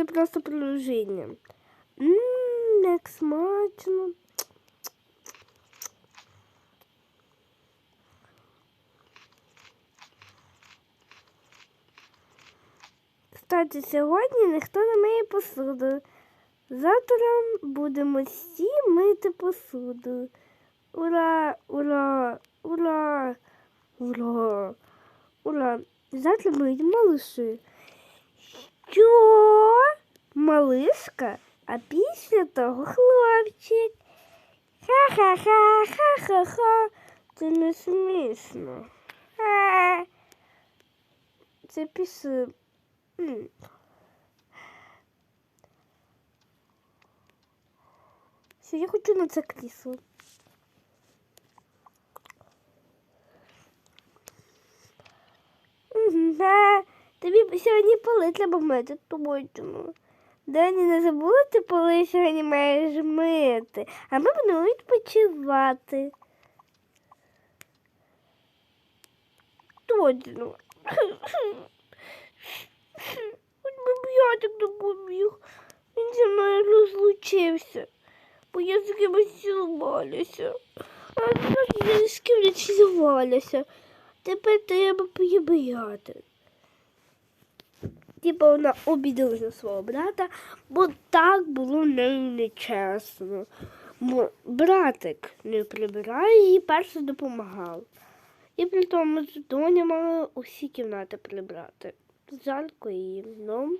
Це просто приложення. Ммм, як смачно. Кстати, сьогодні ніхто не миє посуду. Завтра будемо всі мити посуду. Ура, ура, ура, ура, ура. Завтра будуть малыши. Що? Малишка, а після того хлопчик. Ха-ха-ха, ха-ха-ха. Це не смішно. Ха. Це піси. Все, я хочу на це крісло. Да. Тобі сьогодні поли треба мити точно. Дані, не забула ти поли сьогодні маєш мити, а ми будемо відпочивати. Точно. Хоч би б'ятик допоміг. Він зі мною розлучився, бо я з кимось цілувалася. А тепер я з ким не цілувалася. Тепер треба поїбати. Типа вона обідалась свого брата, бо так було нею нечесно. Бо братик не прибирає, їй перше допомагав. І при тому що Доня мала усі кімнати прибрати. Жарко її. Ну.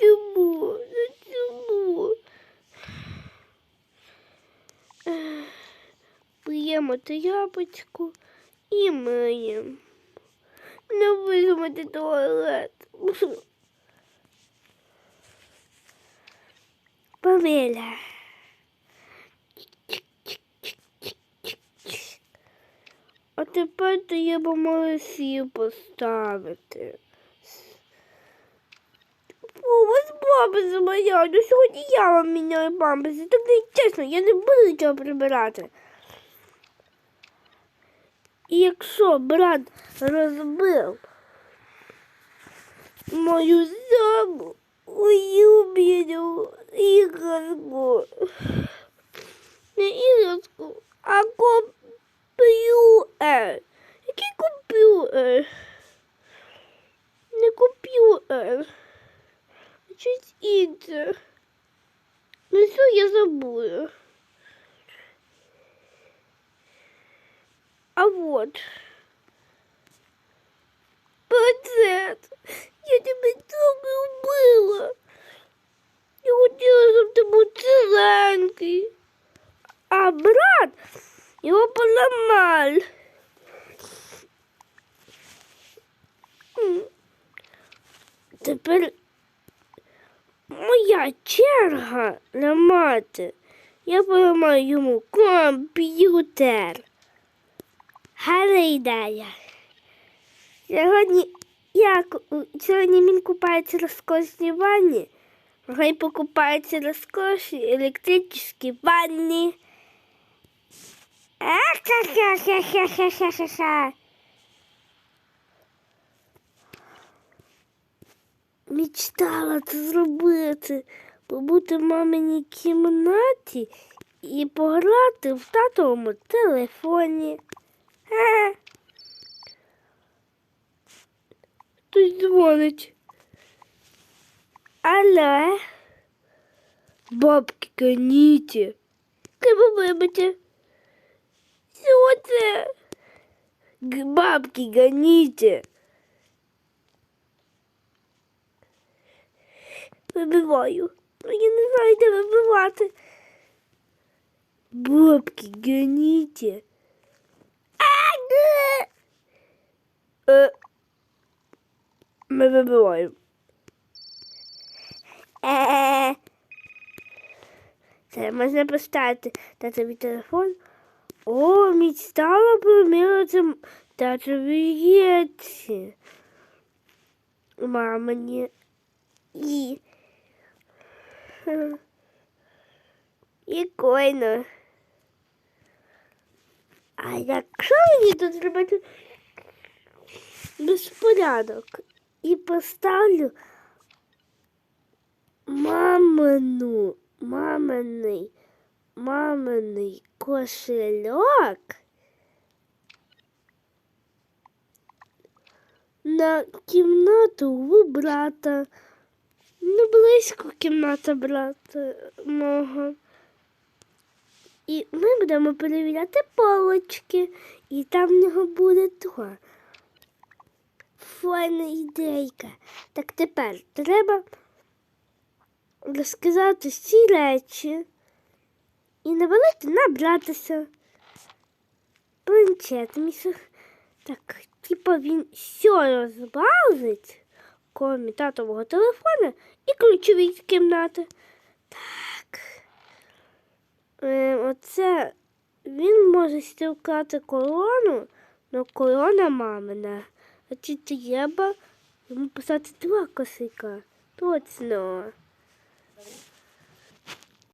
Чому, чому. П'ємо яблучку і миємо. Не визмати туалет. Памеля. А тепер треба малосів поставити. О, вас баби моя, ну сьогодні я вам міняю памперси. Так не чесно, я не буду нічого прибирати. І якщо брат розбив мою заму, улюблену іграшку, не іграшку, а комп'ютер. Який комп'ютер? Не комп'ютер. а Щось інше. Ну що я забула. А вот. Пацет, я тебе так любила. Я хотіла, щоб ти був ціленький. А брат його поламав. М. Тепер моя черга ламати. Я поламаю йому комп'ютер. Гарна ідея. Сьогодні, я, сьогодні він купається в розкошній ванні, хай покупається в розкошній електричній ванні. Мечтала це зробити, побути в маминій кімнаті і пограти в татовому телефоні. Ха. Хтось дзвонить. Алло. Бабки гоніті. Треба вибити. Що це? Г- Бабки гоніті. Вибиваю. Ну, я не знаю, де вибивати. Бабки гоніті. Е, Ми вибиваємо. Е. Це можна поставити татовий телефон. О, мечтала про милоцем татові яйці. Мамині. І. Прикольно. А якщо мені тут зробити безпорядок і поставлю мамину, маминий, маминий кошельок на кімнату у брата. Ну, близько кімната брата мого. І ми будемо перевіряти полочки, і там в нього буде то. Файна ідейка. Так тепер треба розказати всі речі і навалити набратися. Планшет. Так, типа він все розбавить, крім татового телефона і ключі від кімнати. Так. Е, оце він може стілкати корону, але корона мамина. А чи треба йому писати два косика? Точно.